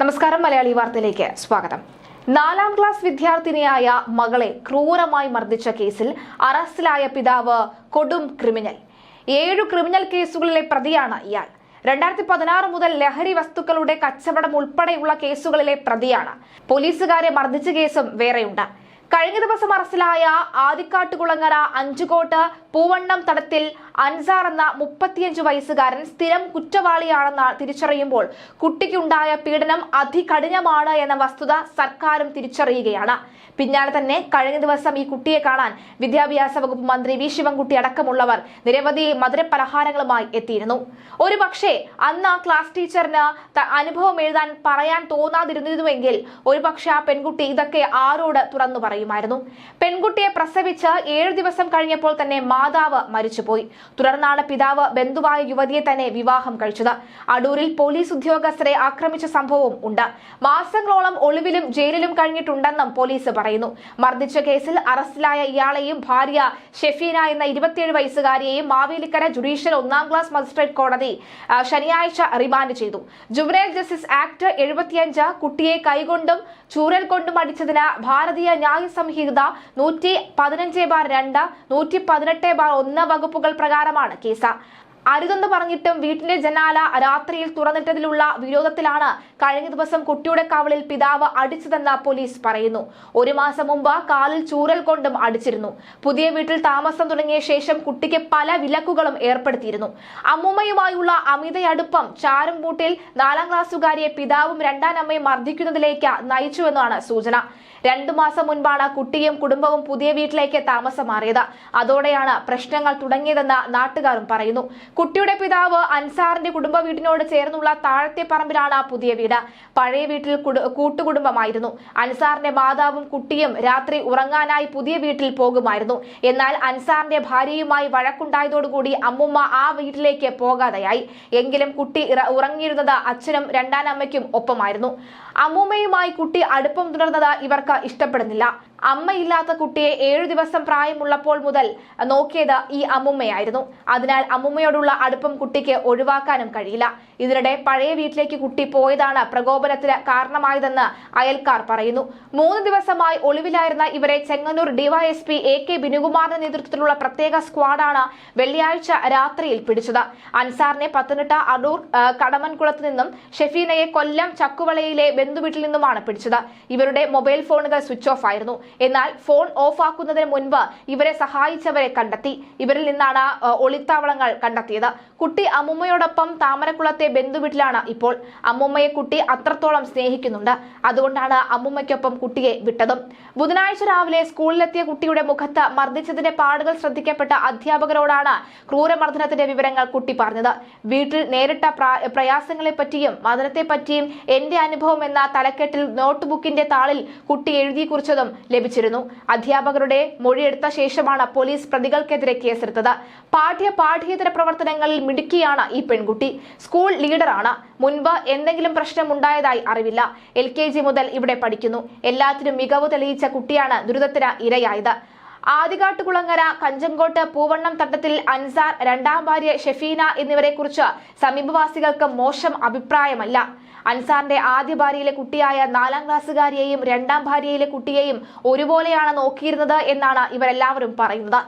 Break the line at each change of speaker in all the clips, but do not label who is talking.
നമസ്കാരം മലയാളി വാർത്തയിലേക്ക് സ്വാഗതം. നാലാം ക്ലാസ് വിദ്യാർത്ഥിനിയായ മകളെ ക്രൂരമായി മർദ്ദിച്ച കേസിൽ അറസ്റ്റിലായ പിതാവ് കൊടും ക്രിമിനൽ. ഏഴു ക്രിമിനൽ കേസുകളിലെ പ്രതിയാണ് ഇയാൾ. രണ്ടായിരത്തി പതിനാറ് മുതൽ ലഹരി വസ്തുക്കളുടെ കച്ചവടം ഉൾപ്പെടെയുള്ള കേസുകളിലെ പ്രതിയാണ്. പോലീസുകാരെ മർദ്ദിച്ച കേസും വേറെയുണ്ട്. കഴിഞ്ഞ ദിവസം അറസ്റ്റിലായ ആദിക്കാട്ടുകുളങ്ങര അഞ്ചുകോട്ട് പൂവണ്ണം തടത്തിൽ അൻസാർ എന്ന മുപ്പത്തിയഞ്ച് വയസ്സുകാരൻ സ്ഥിരം കുറ്റവാളിയാണെന്ന് തിരിച്ചറിയുമ്പോൾ കുട്ടിക്കുണ്ടായ പീഡനം അതികഠിനമാണ് എന്ന വസ്തുത സർക്കാരും തിരിച്ചറിയുകയാണ്. പിന്നാലെ തന്നെ കഴിഞ്ഞ ദിവസം ഈ കുട്ടിയെ കാണാൻ വിദ്യാഭ്യാസ വകുപ്പ് മന്ത്രി വി. ശിവൻകുട്ടി അടക്കമുള്ളവർ നിരവധി മധുരപലഹാരങ്ങളുമായി എത്തിയിരുന്നു. ഒരു പക്ഷേ അന്ന് ആ ക്ലാസ് ടീച്ചറിന് അനുഭവം എഴുതാൻ പറയാൻ തോന്നാതിരുന്നിരുന്നുവെങ്കിൽ ഒരു പക്ഷേ ആ പെൺകുട്ടി ഇതൊക്കെ ആരോട് തുറന്നു പറയുമായിരുന്നു. പെൺകുട്ടിയെ പ്രസവിച്ച് ഏഴു ദിവസം കഴിഞ്ഞപ്പോൾ തന്നെ മാതാവ് മരിച്ചുപോയി. തുടർന്നാണ് പിതാവ് ബന്ധുവായ യുവതിയെ തന്നെ വിവാഹം കഴിച്ചത്. അടൂരിൽ പോലീസ് ഉദ്യോഗസ്ഥരെ ആക്രമിച്ച സംഭവവും ഉണ്ട്. മാസങ്ങളോളം ഒളിവിലും ജയിലിലും കഴിഞ്ഞിട്ടുണ്ടെന്നും പോലീസ് പറയുന്നു. മർദ്ദിച്ച കേസിൽ അറസ്റ്റിലായ ഇയാളെയും ഭാര്യ ഷെഫീന എന്ന ഇരുപത്തിയേഴ് വയസ്സുകാരിയെയും മാവേലിക്കര ജുഡീഷ്യൽ ഒന്നാം ക്ലാസ് മജിസ്ട്രേറ്റ് കോടതി ശനിയാഴ്ച റിമാൻഡ് ചെയ്തു. ജുബനൈൽ ജസ്റ്റിസ് ആക്ട് എഴുപത്തിയഞ്ച് കുട്ടിയെ കൈകൊണ്ടും ചൂരൽ കൊണ്ടും അടിച്ചതിന് ഭാരതീയ ന്യായ സംഹിത നൂറ്റി പതിനഞ്ച് ബാർ രണ്ട് നൂറ്റി പതിനെട്ട് ബാർ ഒന്ന് വകുപ്പുകൾ പ്രകാരമാണ് കേസ്. അരുതെന്ന് പറഞ്ഞിട്ടും വീട്ടിലെ ജനാല രാത്രിയിൽ തുറന്നിട്ടതിലുള്ള വിരോധത്തിലാണ് കഴിഞ്ഞ ദിവസം കുട്ടിയുടെ കവളിൽ പിതാവ് അടിച്ചതെന്ന് പോലീസ് പറയുന്നു. ഒരു മാസം മുമ്പ് കാലിൽ ചൂരൽ കൊണ്ടും അടിച്ചിരുന്നു. പുതിയ വീട്ടിൽ താമസം തുടങ്ങിയ ശേഷം കുട്ടിക്ക് പല വിലക്കുകളും ഏർപ്പെടുത്തിയിരുന്നു. അമ്മുമ്മയുമായുള്ള അമിതയടുപ്പം ചാരുംപൂട്ടിൽ നാലാം ക്ലാസ്സുകാരിയെ പിതാവും രണ്ടാം അമ്മയും മർദ്ദിക്കുന്നതിലേക്ക് നയിച്ചുവെന്നാണ് സൂചന. രണ്ടു മാസം മുൻപാണ് കുട്ടിയും കുടുംബവും പുതിയ വീട്ടിലേക്ക് താമസം മാറിയത് അതോടെയാണ് പ്രശ്നങ്ങൾ തുടങ്ങിയതെന്ന് നാട്ടുകാരും പറയുന്നു. കുട്ടിയുടെ പിതാവ് അൻസാറിന്റെ കുടുംബ വീടിനോട് ചേർന്നുള്ള താഴത്തെ പറമ്പിലാണ് പുതിയ വീട്. പഴയ വീട്ടിൽ കൂട്ടുകുടുംബമായിരുന്നു. അൻസാറിന്റെ മാതാവും കുട്ടിയും രാത്രി ഉറങ്ങാനായി പുതിയ വീട്ടിൽ പോകുമായിരുന്നു. എന്നാൽ അൻസാറിന്റെ ഭാര്യയുമായി വഴക്കുണ്ടായതോടുകൂടി അമ്മുമ്മ ആ വീട്ടിലേക്ക് പോകാതെയായി. എങ്കിലും കുട്ടി ഉറങ്ങിയിരുന്നത് അച്ഛനും രണ്ടാനമ്മയ്ക്കും ഒപ്പമായിരുന്നു. അമ്മൂമ്മയുമായി കുട്ടി അടുപ്പം തുടർന്നത് ഇവർക്ക് ഇഷ്ടപ്പെടുന്നില്ല. അമ്മയില്ലാത്ത കുട്ടിയെ ഏഴു ദിവസം പ്രായമുള്ളപ്പോൾ മുതൽ നോക്കിയത് ഈ അമ്മുമ്മയായിരുന്നു. അതിനാൽ അമ്മുമ്മയോടുള്ള അടുപ്പം കുട്ടിക്ക് ഒഴിവാക്കാനും കഴിയില്ല. ഇതിനിടെ പഴയ വീട്ടിലേക്ക് കുട്ടി പോയതാണ് പ്രകോപനത്തിന് കാരണമായതെന്ന് അയൽക്കാർ പറയുന്നു. മൂന്ന് ദിവസമായി ഒളിവിലായിരുന്ന ഇവരെ ചെങ്ങന്നൂർ ഡിവൈഎസ്പി എ കെ ബിനുകുമാറിന്റെ നേതൃത്വത്തിലുള്ള പ്രത്യേക സ്ക്വാഡാണ് വെള്ളിയാഴ്ച രാത്രിയിൽ പിടിച്ചത്. അൻസാറിനെ പത്തനംതിട്ട അടൂർ കടമൻകുളത്ത് നിന്നും ഷെഫീനയെ കൊല്ലം ചക്കുവളയിലെ ബന്ധുവീട്ടിൽ നിന്നുമാണ് പിടിച്ചത്. ഇവരുടെ മൊബൈൽ ഫോണുകൾ സ്വിച്ച് ഓഫ് ആയിരുന്നു. എന്നാൽ ഫോൺ ഓഫ് ആക്കുന്നതിന് മുൻപ് ഇവരെ സഹായിച്ചവരെ കണ്ടെത്തി. ഇവരിൽ നിന്നാണ് ഒളിത്താവളങ്ങൾ കണ്ടെത്തിയത്. കുട്ടി അമ്മുമ്മയോടൊപ്പം താമരക്കുളത്തെ ബന്ധുവീട്ടിലാണ് ഇപ്പോൾ. അമ്മുമ്മയെ കുട്ടി അത്രത്തോളം സ്നേഹിക്കുന്നുണ്ട്. അതുകൊണ്ടാണ് അമ്മുമ്മയ്ക്കൊപ്പം കുട്ടിയെ വിട്ടതും. ബുധനാഴ്ച രാവിലെ സ്കൂളിലെത്തിയ കുട്ടിയുടെ മുഖത്ത് മർദ്ദിച്ചതിന്റെ പാടുകൾ ശ്രദ്ധിക്കപ്പെട്ട അധ്യാപകരോടാണ് ക്രൂരമർദ്ദനത്തിന്റെ വിവരങ്ങൾ കുട്ടി പറഞ്ഞത്. വീട്ടിൽ നേരിട്ട പ്രയാസങ്ങളെപ്പറ്റിയും പ്രയാസങ്ങളെ പറ്റിയും പറ്റിയും എന്റെ അനുഭവം എന്ന തലക്കെട്ടിൽ നോട്ട്ബുക്കിന്റെ താളിൽ കുട്ടി എഴുതി കുറിച്ചതും ലഭിച്ചിരുന്നു അധ്യാപകരുടെ മൊഴിയെടുത്ത ശേഷമാണ് പോലീസ് പ്രതികൾക്കെതിരെ കേസെടുത്തത്. പാഠ്യ പാഠ്യേതര പ്രവർത്തനങ്ങളിൽ മിടുക്കിയാണ് ഈ പെൺകുട്ടി. സ്കൂൾ ലീഡറാണ്. മുൻപ് എന്തെങ്കിലും പ്രശ്നം ഉണ്ടായതായി അറിവില്ല. എൽ മുതൽ ഇവിടെ പഠിക്കുന്നു. എല്ലാത്തിനും മികവ് തെളിയിച്ച കുട്ടിയാണ് ദുരിതത്തിന് ഇരയായത്. ആദികാട്ടുകുളങ്ങര കഞ്ചങ്കോട്ട് പൂവണ്ണം തട്ടത്തിൽ അൻസാർ രണ്ടാം ഭാര്യ ഷെഫീന എന്നിവരെ കുറിച്ച് സമീപവാസികൾക്ക് മോശം അഭിപ്രായമല്ല. അൻസാറിന്റെ ആദ്യ ഭാര്യയിലെ കുട്ടിയായ നാലാം ക്ലാസ്സുകാരിയെയും രണ്ടാം ഭാര്യയിലെ കുട്ടിയെയും ഒരുപോലെയാണ് നോക്കിയിരുന്നത് എന്നാണ് ഇവരെല്ലാവരും പറയുന്നത്.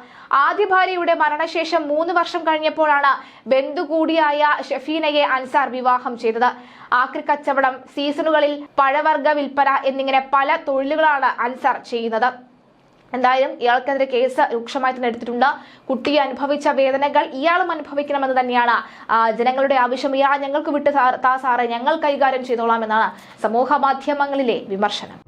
ആദ്യ ഭാര്യയുടെ മരണശേഷം മൂന്ന് വർഷം കഴിഞ്ഞപ്പോഴാണ് ബന്ധു കൂടിയായ ഷെഫീനയെ അൻസാർ വിവാഹം ചെയ്തത്. ആക്രി കച്ചവടം സീസണുകളിൽ പഴവർഗ വിൽപ്പന എന്നിങ്ങനെ പല തൊഴിലുകളാണ് അൻസാർ ചെയ്യുന്നത്. എന്തായാലും ഇയാൾക്കെതിരെ കേസ് രൂക്ഷമായി തന്നെ എടുത്തിട്ടുണ്ട്. കുട്ടി അനുഭവിച്ച വേദനകൾ ഇയാളും അനുഭവിക്കണമെന്ന് തന്നെയാണ്. ജനങ്ങളുടെ ആവശ്യം ഇയാൾ ഞങ്ങൾക്ക് വിട്ട് താ സാറേ ഞങ്ങൾ കൈകാര്യം ചെയ്തോളാം എന്നാണ് സമൂഹ മാധ്യമങ്ങളിലെ വിമർശനം.